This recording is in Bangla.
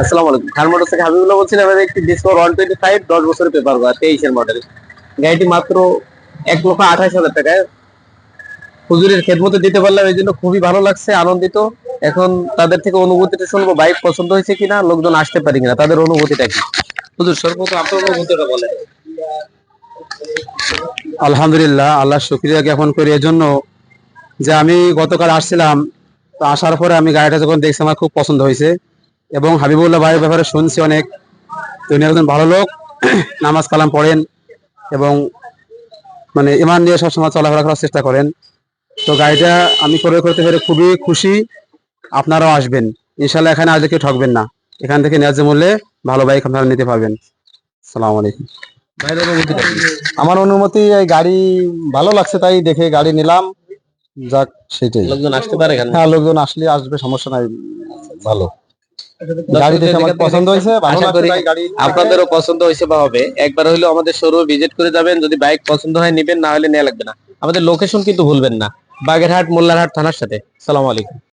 আসসালামু আলাইকুম। খান মোটরস থেকে হাবিবুল্লাহ আমাদের একটি ওয়ান টোয়েন্টি ফাইভ দশ বছরের পেপার বা তেইশের মডেল গাড়িটি মাত্র এক লক্ষ আঠাশ হাজার টাকায়। হুজুরের খেদমতে দিতে পারলাম এই জন্য খুবই ভালো লাগছে আনন্দিত। এখন তাদের থেকে অনুভূতিটা শুনব বাইক পছন্দ হয়েছে কিনা লোকজন আসতে পারে কিনা তাদের অনুভূতিটা কি? হুজুর সর্বপ্রথম আপনার অনুভূতিটা বলেন। আলহামদুলিল্লাহ আল্লাহ শুক্রিয়া জ্ঞাপন করি। এজন্য যে আমি গতকাল আসছিলাম তো আসার পরে আমি গাড়িটা যখন দেখছি আমার খুব পছন্দ হয়েছে। এবং হাবিবুল্লাহ ভাইয়ের ব্যাপারে শুনছি অনেক। তো উনি একজন ভালো লোক নামাজ কালাম পড়েন এবং মানে ইমান নিয়ে সবসময় চলাফেরা করার চেষ্টা করেন। তো গাড়িটা আমি করে করতে পেরে খুবই খুশি। আপনারাও আসবেন। ইনশাল্লাহ এখানে আসলে কেউ ঠকবেন না। এখান থেকে ন্যায্য মূল্যে ভালো বাইক আপনারা নিতে পারবেন। সালাম আলাইকুম। ভাইয়ের আমার অনুমতি এই গাড়ি ভালো লাগছে তাই দেখে গাড়ি নিলাম। যাক সেটাই। লোকজন আসতে পারে এখানে? হ্যাঁ লোকজন আসলে আসবে সমস্যা নাই। ভালো। গাড়ি দেখে আমার পছন্দ হয়েছে আশা করি আপনাদেরও পছন্দ হয়েছে বা হবে। একবার হইল আমাদের শোরুমে ভিজিট করে যাবেন যদি বাইক পছন্দ হয় নিবেন না হলে নেওয়া লাগবে না। আমাদের লোকেশন কিন্তু ভুলবেন না বাগেরহাট মোল্লারহাট থানার সাথে। সালাম আলাইকুম।